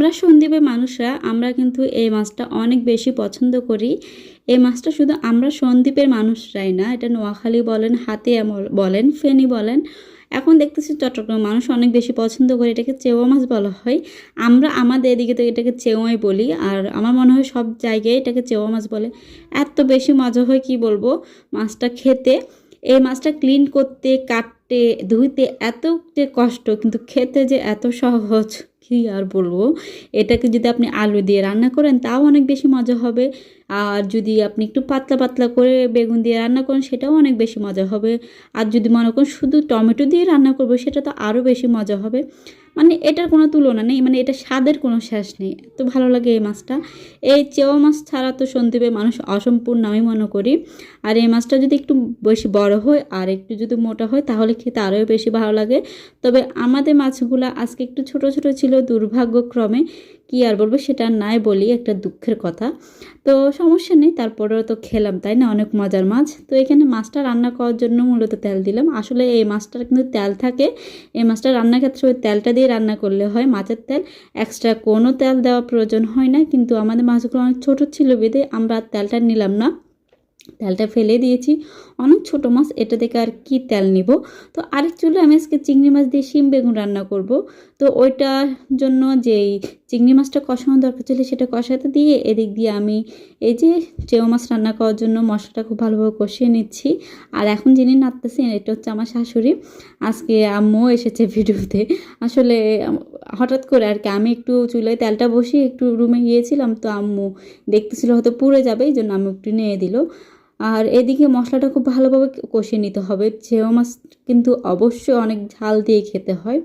আমরা সন্দীপের মানুষরা, আমরা কিন্তু এই মাছটা অনেক বেশি পছন্দ করি। এই মাছটা শুধু আমরা সন্দ্বীপের মানুষরাই না, এটা নোয়াখালী বলেন বল- বলেন, ফেনি বলেন, এখন দেখতেছি চট্টগ্রাম মানুষ অনেক বেশি পছন্দ করে এটাকে চেওয়া মাছ বলা হয়। আমরা আমাদের এদিকে তো এটাকে চেওয়াই বলি, আর আমার মনে হয় সব জায়গায় এটাকে চেওয়া মাছ বলে। এত বেশি মজা হয়, কি বলব, মাছটা খেতে। এই মাছটা ক্লিন করতে, কাটতে, ধুইতে এত যে কষ্ট, কিন্তু খেতে যে এত সহজ। কি আর বলব? এটাকে যদি আপনি আলু দিয়ে রান্না করেন, তাও অনেক বেশি মজা হবে। আর যদি আপনি একটু পাতলা পাতলা করে বেগুন দিয়ে রান্না করেন, সেটাও অনেক বেশি মজা হবে। আর যদি মনে করেন শুধু টমেটো দিয়ে রান্না করব, সেটা তো আরও বেশি মজা হবে। মানে এটার কোনো তুলনা নেই মানে এটা স্বাদের কোনো শেষ নেই। এত ভালো লাগে এই মাছটা। এই চেওয়া মাছ ছাড়া তো সন্দীপে মানুষ অসম্পূর্ণ, আমি মনে করি। আর এই মাছটা যদি একটু বেশি বড় হয় আর একটু যদি মোটা হয়, তাহলে খেতে আরও বেশি ভালো লাগে। তবে আমাদের মাছগুলো আজকে একটু ছোট ছোট ছিল, দুর্ভাগ্যক্রমে। কি আর বলব, সেটা নাই বলি, একটা দুঃখের কথা। তো সমস্যা নেই, তারপরেও তো খেলাম, তাই না? অনেক মজার মাছ। তো এখানে মাছটা রান্না করার জন্য মূলত তেল দিলাম। আসলে এই মাছটার কিন্তু তেল থাকে। এই মাছটা রান্নার ক্ষেত্রে ওই তেলটা দিয়ে রান্না করলে হয় মাছের তেল। এক্সট্রা কোনো তেল দেওয়া প্রয়োজন হয় না। কিন্তু আমাদের মাছগুলো অনেক ছোটো ছিল বেঁধে আমরা তেলটা নিলাম না। তেলটা ফেলে দিয়েছি। অনেক ছোটো মাছ, এটা থেকে আর কি তেল নিব? তো আরেক চুলে আমি আজকে চিংড়ি মাছ দিয়ে শিম বেগুন রান্না করব। তো ওইটার জন্য যেই চিংড়ি মাছটা কষানো দরকার ছিল সেটা কষাতে দিয়ে এদিক দিয়ে আমি এই যে চেও মাছ রান্না করার জন্য মশলাটা খুব ভালোভাবে কষিয়ে নিচ্ছি। আর এখন যিনি নাড়তেছেন, এটা হচ্ছে আমার শাশুড়ি। আজকে আম্মু এসেছে ভিডিওতে। আসলে হঠাৎ করে আর কি আমি একটু চুলায় তেলটা বসিয়ে একটু রুমে গিয়েছিলাম তো আম্মু দেখতেছিল হয়তো পুড়ে যাবে, এই জন্য আম্মু একটু নিয়ে দিল। আর এদিকে মশলাটা খুব ভালোভাবে কষিয়ে নিতে হবে। চেও মাছ কিন্তু অবশ্যই অনেক ঝাল দিয়ে খেতে হয়।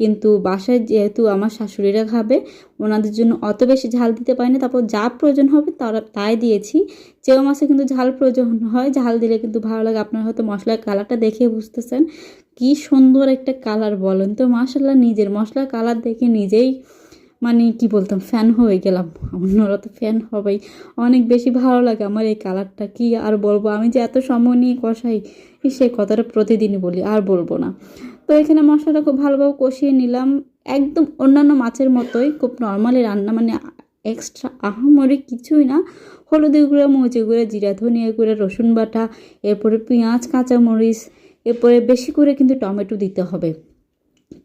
কিন্তু বাসায় যেহেতু আমার শাশুড়িরা খাবে, ওনাদের জন্য অত বেশি ঝাল দিতে পারি না তারপর যা প্রয়োজন হবে তারা, তাই দিয়েছি। চেও মাছে কিন্তু ঝাল প্রয়োজন হয়, ঝাল দিলে কিন্তু ভালো লাগে। আপনারা হয়তো মশলার কালারটা দেখে বুঝতেছেন। কি সুন্দর একটা কালার বলেন তো মাসাল্লাহ নিজের মশলার কালার দেখে নিজেই মানে কি বলতাম ফ্যান হয়ে গেলাম। অন্যরা তো ফ্যান হবেই। অনেক বেশি ভালো লাগে আমার এই কালারটা। কি আর বলব, আমি যে এত সময় নিয়ে কষাই সেই কথাটা প্রতিদিনই বলি, আর বলব না। তো এখানে মশলাটা খুব ভালোভাবে কষিয়ে নিলাম। একদম অন্যান্য মাছের মতোই, খুব নর্মালি রান্না মানে এক্সট্রা আহামরি কিছুই না। হলুদ গুঁড়া মরিচি গুঁড়া, জিরা, ধনিয়া গুঁড়া, রসুন বাটা, এরপরে পেঁয়াজ, কাঁচামরিচ, এরপরে বেশি করে কিন্তু টমেটো দিতে হবে।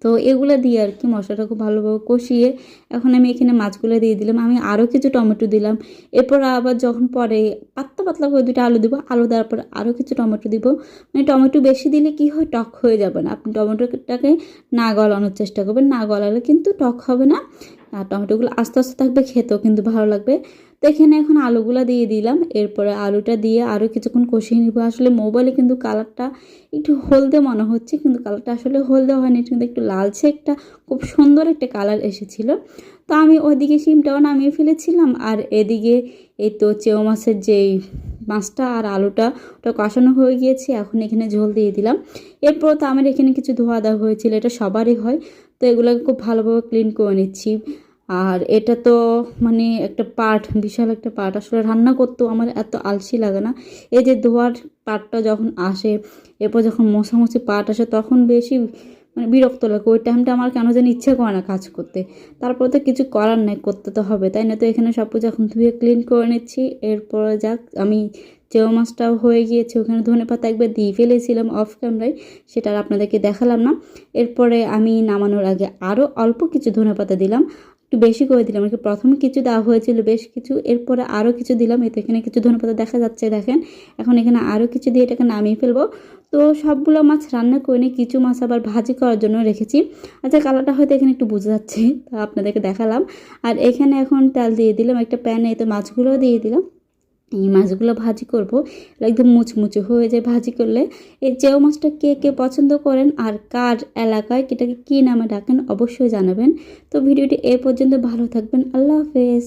তো এগুলো দিয়ে আর কি মশলাটা খুব ভালোভাবে কষিয়ে এখন আমি এখানে মাছগুলো দিয়ে দিলাম। আমি আরও কিছু টমেটো দিলাম। এরপর আবার যখন পরে পাতলা পাতলা করে দুটো আলু দিব, আলু দেওয়ার পর আরও কিছু টমেটো দিব। মানে টমেটো বেশি দিলে কি হয়, টক হয়ে যাবে না। আপনি টমেটোটাকে না গলানোর চেষ্টা করবেন। না গলালে কিন্তু টক হবে না। আর টমেটোগুলো আস্তে আস্তে থাকবে, খেতেও কিন্তু ভালো লাগবে। তো এখানে এখন আলুগুলো দিয়ে দিলাম। এরপরে আলুটা দিয়ে আরও কিছুক্ষণ কষিয়ে নিব। আসলে মোবাইলে কিন্তু কালারটা একটু হলদে মনে হচ্ছে, কিন্তু কালারটা আসলে হলদে হয়নি। কিন্তু একটু লালচে একটা, খুব সুন্দর একটা কালার এসেছিল। তো আমি ওইদিকে সিমটাও নামিয়ে ফেলেছিলাম। আর এদিকে এই তো চেও মাছের যেই মাছটা আর আলুটা, ওটা কষানো হয়ে গিয়েছে। এখন এখানে ঝোল দিয়ে দিলাম। এরপর তো আমার এখানে কিছু ধোয়া দেওয়া হয়েছিল, এটা সবারই হয়। তো এগুলোকে খুব ভালোভাবে ক্লিন করে নিচ্ছি। আর এটা তো মানে একটা পার্ট বিশাল একটা পার্ট আসলে রান্না করতেও আমার এত আলসি লাগে না। এই যে ধোয়ার পার্টটা যখন আসে, এরপর যখন মশামশি পার্ট আসে, তখন বেশি মানে বিরক্ত লাগে। ওই টাইমটা আমার কেন যেন ইচ্ছে করে না কাজ করতে। তারপর তো কিছু করার নেই, করতে তো হবে। তাই না? তো এখানে সব কিছু এখন ধুয়ে ক্লিন করে নিচ্ছি। এরপরে যাক, আমি চেও মাছটাও হয়ে গিয়েছে। ওখানে ধনে পাতা একবার দিয়ে ফেলেছিলাম অফ ক্যামেরায় সেটা আর আপনাদেরকে দেখালাম না। এরপরে আমি নামানোর আগে আরও অল্প কিছু ধনে পাতা দিলাম। একটু বেশি করে দিলাম। আর কি প্রথমে কিছু দেওয়া হয়েছিল, বেশ কিছু। এরপরে আরও কিছু দিলাম। এতে এখানে কিছু ধনেপাতা দেখা যাচ্ছে, দেখেন। এখন এখানে আরও কিছু দিয়ে এটাকে নামিয়ে ফেলব। তো সবগুলো মাছ রান্না করে নিয়ে কিছু মাছ আবার ভাজি করার জন্য রেখেছি। আচ্ছা কালারটা হয়তো এখানে একটু বুঝে যাচ্ছে, তা আপনাদেরকে দেখালাম। আর এখানে এখন তেল দিয়ে দিলাম, একটা প্যানে এতে মাছগুলোও দিয়ে দিলাম। এই মাছগুলো ভাজি করব। একদম মুচমুচে হয়ে যায় ভাজি করলে। এই চেও মাছটা কে কে পছন্দ করেন আর কার এলাকায় এটাকে কী নামে ডাকেন অবশ্যই জানাবেন। তো ভিডিওটি এ পর্যন্ত ভালো থাকবেন। আল্লাহ হাফেজ।